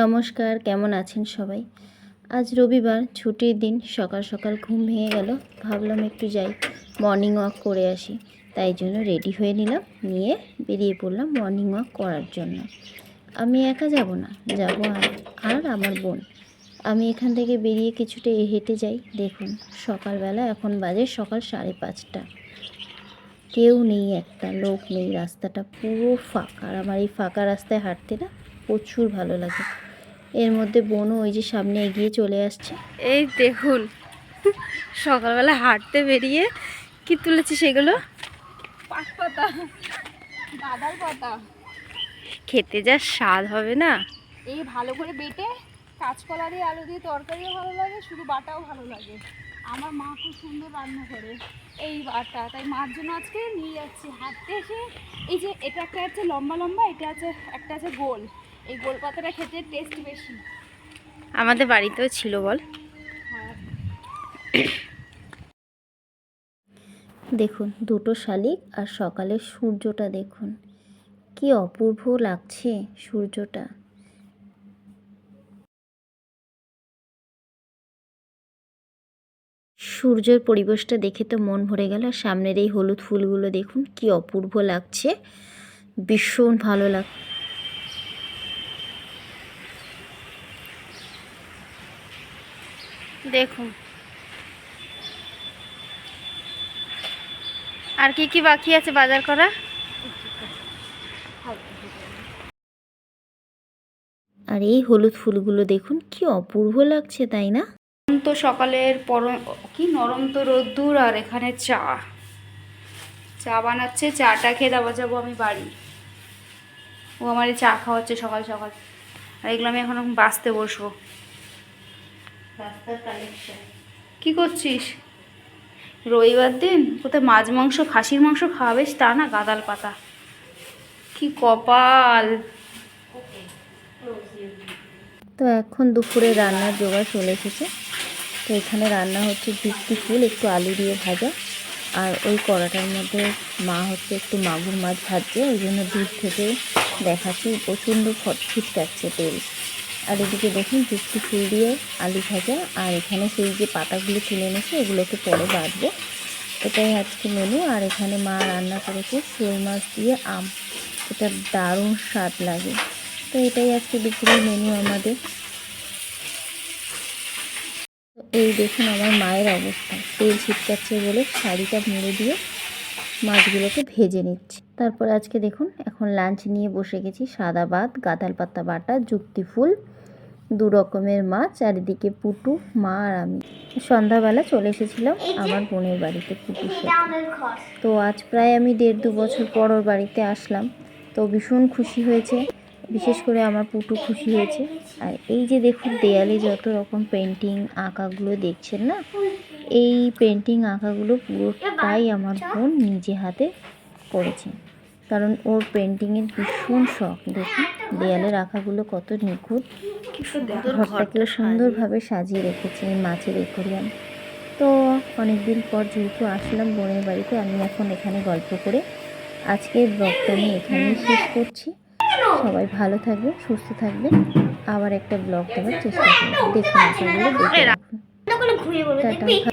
নমস্কার, কেমন আছেন সবাই? আজ রবিবার, ছুটির দিন, সকাল সকাল ঘুম ভেঙে গেল, ভাবলাম একটু যাই মর্নিং ওয়াক করে আসি। তাই জন্য রেডি হয়ে নিলাম, নিয়ে বেরিয়ে পড়লাম মর্নিং ওয়াক করার জন্য। আমি একা যাব না, যাব আর আমার বোন। আমি এখান থেকে বেরিয়ে কিছুটা হেঁটে যাই, দেখুন, সকালবেলা এখন বাজে সকাল সাড়ে পাঁচটা। কেউ নেই একটা, লোক নেই, রাস্তাটা পুরো ফাঁকা, আর আমার এই ফাঁকা রাস্তায় হাঁটতে না প্রচুর ভালো লাগে। এর মধ্যে বোনও ওই যে সামনে এগিয়ে চলে আসছে। এই দেখুন সকালবেলা হাঁটতে বেরিয়ে কি তুলেছি সেগুলো? পাতা পাতা। খেতে যা স্বাদ হবে না। এই ভালো করে বেটে কাঁচকলা দিয়ে আলু দিয়ে তরকারিও ভালো লাগে শুধু বাটাও ভালো লাগে। আমার মা খুব সুন্দর রান্না করে এই বাটা। তাই মার জন্য আজকে নিয়ে যাচ্ছি। হাঁটতে এসে এই যে এটা একটা আছে লম্বা লম্বা এটা আছে একটা আছে গোল। এই গোল পাতাটা খেতে টেস্ট বেশি। আমাদের বাড়িতেও ছিল বল। দেখুন দুটো শালিক আর সকালের সূর্যটা দেখুন। কি অপূর্ব লাগছে সূর্যটা। সূর্যের পরিবেশটা দেখে তো মন ভরে গেল আর সামনের এই হলুদ ফুলগুলো দেখুন কি অপূর্ব লাগছে। ভীষণ ভালো লাগ দেখুন। আর কি কি বাকি আছে বাজার করা? আর এই হলুদ ফুলগুলো দেখুন কি অপূর্ব লাগছে তাই না? তো সকালের পর কি নরম তো রোদ্দুর আর এখানে চা। চা বানাচ্ছে চাটা খেয়ে দেওয়া যাব আমি বাড়ি। ও আমার চা খাওয়াচ্ছে সকাল সকাল। আর এগুলো আমি এখন বাঁচতে বসবো। কি করছিস? রবিবার দিন? কোথায় মাছ মাংস খাসির মাংস খাওয়াবে তা না গাদাল পাতা। কি কপাল! তো এখন দুপুরে রান্নার জোগাড় চলে এসেছে। তো এখানে রান্না হচ্ছে ভিত্তি ফুল একটু আলু দিয়ে ভাজা। আর ওই কড়াটার মধ্যে মা হচ্ছে একটু মাগুর মাছ ভাজছে। ওই জন্য দূর থেকে দেখাচ্ছি প্রচণ্ড ছিটকাচ্ছে তেল। আর এদিকে দেখুন ভিত্তি ফুল দিয়ে আলু ভাজা, আর এখানে সেই যে পাতাগুলো তুলে এনেছে ওগুলোকে পরে বাঁধবো। এটাই আজকে মেনু আর এখানে মা রান্না করেছে শোল মাছ দিয়ে আম। এটা দারুণ স্বাদ লাগে। তো এটাই আজকে দুপুরের মেনু আমাদের। এই দেখুন আমার মায়ের অবস্থা। তেল ছিটকাচ্ছে বলে শাড়িটা মুড়ে দিয়ে মাছগুলোকে ভেজে নিচ্ছি। তারপর আজকে দেখুন, এখন লাঞ্চ নিয়ে বসে গেছি সাদা ভাত, গাঁদাল পাতা বাটা, যুক্তি ফুল দু রকমের মাছ আর এদিকে পুটু মা আর আমি। সন্ধ্যাবেলা চলে এসেছিলাম আমার বোনের বাড়িতে পুটুর সাথে। তো আজ প্রায় আমি দেড় দু বছর পর ওর বাড়িতে আসলাম। তো ভীষণ খুশি হয়েছে। বিশেষ করে আমার পুটু খুশি হয়েছে। আর এই যে দেখুন দেয়ালে যত রকম পেন্টিং আঁকাগুলো দেখছেন না এই পেন্টিং আঁকাগুলো পুরোটাই আমার বোন নিজে হাতে করেছে। কারণ ওর পেন্টিংয়ের ভীষণ শখ দেখুন। দেয়ালের রাখাগুলো কত নিখুঁত। ঘরটাকেও সুন্দরভাবে সাজিয়ে রেখেছে মাছের একুরিয়াম। তো অনেক দিন পর যেহেতু আসলাম বোনের বাড়িতে আমি এখন এখানে গল্প করে আজকের ব্লগটা আমি এখানেই শেষ করছি। সবাই ভালো থাকবে সুস্থ থাকবে। আবার একটা ব্লগ দেওয়ার চেষ্টা করব। দেখুন দেখে